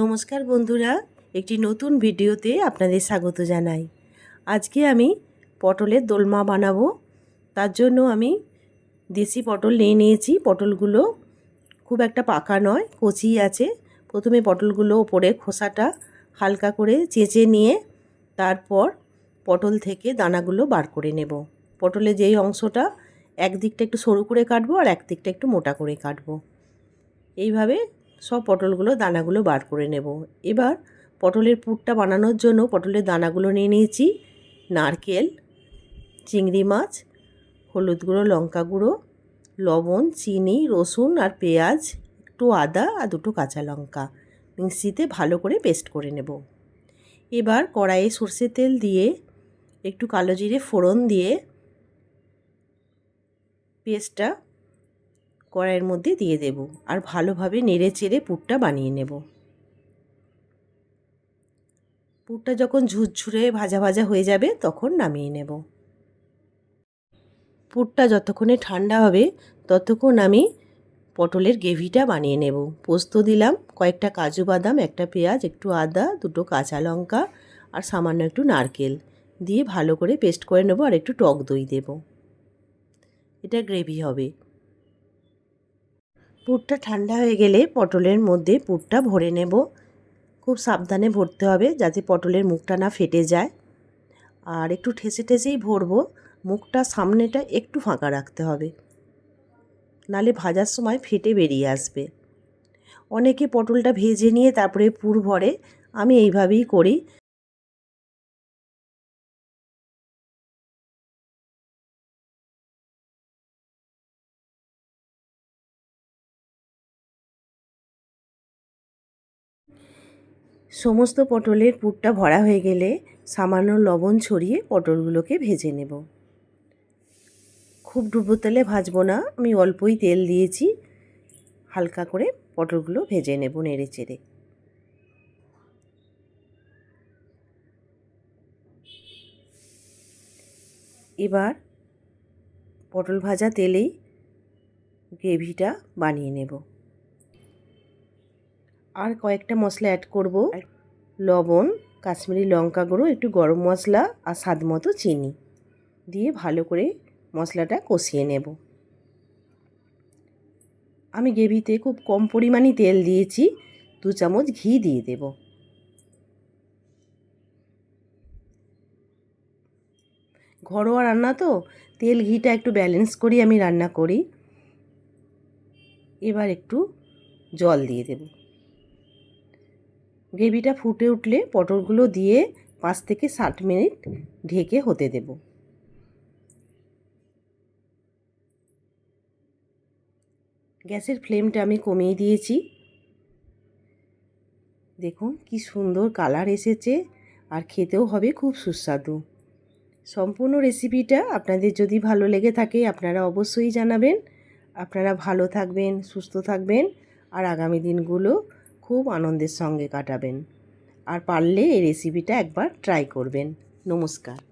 নমস্কার বন্ধুরা, একটি নতুন ভিডিওতে আপনাদের স্বাগত জানাই। আজকে আমি পটলের দোলমা বানাবো। তার জন্য আমি দেশি পটল নিয়ে নিয়েছি। পটলগুলো খুব একটা পাকা নয়, কচি আছে। প্রথমে পটলগুলো ওপরে খোসাটা হালকা করে চেঁচে নিয়ে তারপর পটল থেকে দানাগুলো বার করে নেব। পটলের যেই অংশটা এক দিকটা একটু সরু করে কাটবো আর এক দিকটা একটু মোটা করে কাটবো। এইভাবে সব পটলগুলো দানাগুলো বার করে নেব। এবার পটলের পুরটা বানানোর জন্য পটলের দানাগুলো নিয়ে নিয়েছি। নারকেল, চিংড়ি মাছ, হলুদ গুঁড়ো, লঙ্কা গুঁড়ো, লবণ, চিনি, রসুন আর পেঁয়াজ, একটু আদা আর দুটো কাঁচা লঙ্কা মিক্সিতে ভালো করে পেস্ট করে নেব। এবার কড়াইয়ে সর্ষের তেল দিয়ে একটু কালো জিরে ফোড়ন দিয়ে পেস্টটা কড়াইয়ের মধ্যে দিয়ে দেব আর ভালোভাবে নেড়ে চেড়ে পুরটা বানিয়ে নেব। পুরটা যখন ঝুরঝুরে ভাজা ভাজা হয়ে যাবে তখন নামিয়ে নেব। পুরটা যতক্ষণে ঠান্ডা হবে ততক্ষণ আমি পটলের গ্রেভিটা বানিয়ে নেব। পোস্ত দিলাম, কয়েকটা কাজু বাদাম, একটা পেঁয়াজ, একটু আদা, দুটো কাঁচা লঙ্কা আর সামান্য একটু নারকেল দিয়ে ভালো করে পেস্ট করে নেব আর একটু টক দই দেব। এটা গ্রেভি হবে। পুরটা ঠান্ডা হয়ে গেলে পটলের মধ্যে পুরটা ভরে নেব। খুব সাবধানে ভরতে হবে যাতে পটলের মুখটা না ফেটে যায়। আর একটু ঠেসে ঠেসেই ভরবো, মুখটা সামনেটা একটু ফাঁকা রাখতে হবে। নালে ভাজার সময় ফেটে বেরিয়ে আসবে। অনেকে পটলটা ভেজে নিয়ে তারপরে পুর ভরে, আমি এইভাবেই করি। সমস্ত পটলের পুরটা ভরা হয়ে গেলে সামান্য লবণ ছড়িয়ে পটলগুলোকে ভেজে নেব। খুব ডুবো তেলে ভাজবো না, আমি অল্পই তেল দিয়েছি। হালকা করে পটলগুলো ভেজে নেব নেড়ে চেড়ে এবার পটল ভাজা তেলেই গ্রেভিটা বানিয়ে নেব। আর কয়েকটা মশলা অ্যাড করব। লবণ কাশ্মীরি লঙ্কা গুঁড়ো একটু গরম মশলা আর স্বাদ মতো চিনি দিয়ে ভালো করে মশলাটা কষিয়ে নেব। আমি গ্রেভিতে খুব কম পরিমাণে তেল দিয়েছি দু চামচ ঘি দিয়ে দেব। ঘরোয়া রান্না তো তেল ঘিটা একটু ব্যালেন্স করি আমি রান্না করি। এবার একটু জল দিয়ে দেবো। গ্রেভিটা ফুটে উঠলে পটলগুলো দিয়ে পাঁচ থেকে ষাট মিনিট ঢেকে হতে দেব। গ্যাসের ফ্লেমটা আমি কমিয়ে দিয়েছি। দেখুন কি সুন্দর কালার এসেছে আর খেতেও হবে খুব সুস্বাদু। সম্পূর্ণ রেসিপিটা আপনাদের যদি ভালো লেগে থাকে আপনারা অবশ্যই জানাবেন। আপনারা ভালো থাকবেন, সুস্থ থাকবেন আর আগামী দিনগুলো খুব আনন্দের সঙ্গে কাটাবেন। আর পারলে এই রেসিপিটা একবার ট্রাই করবেন। নমস্কার।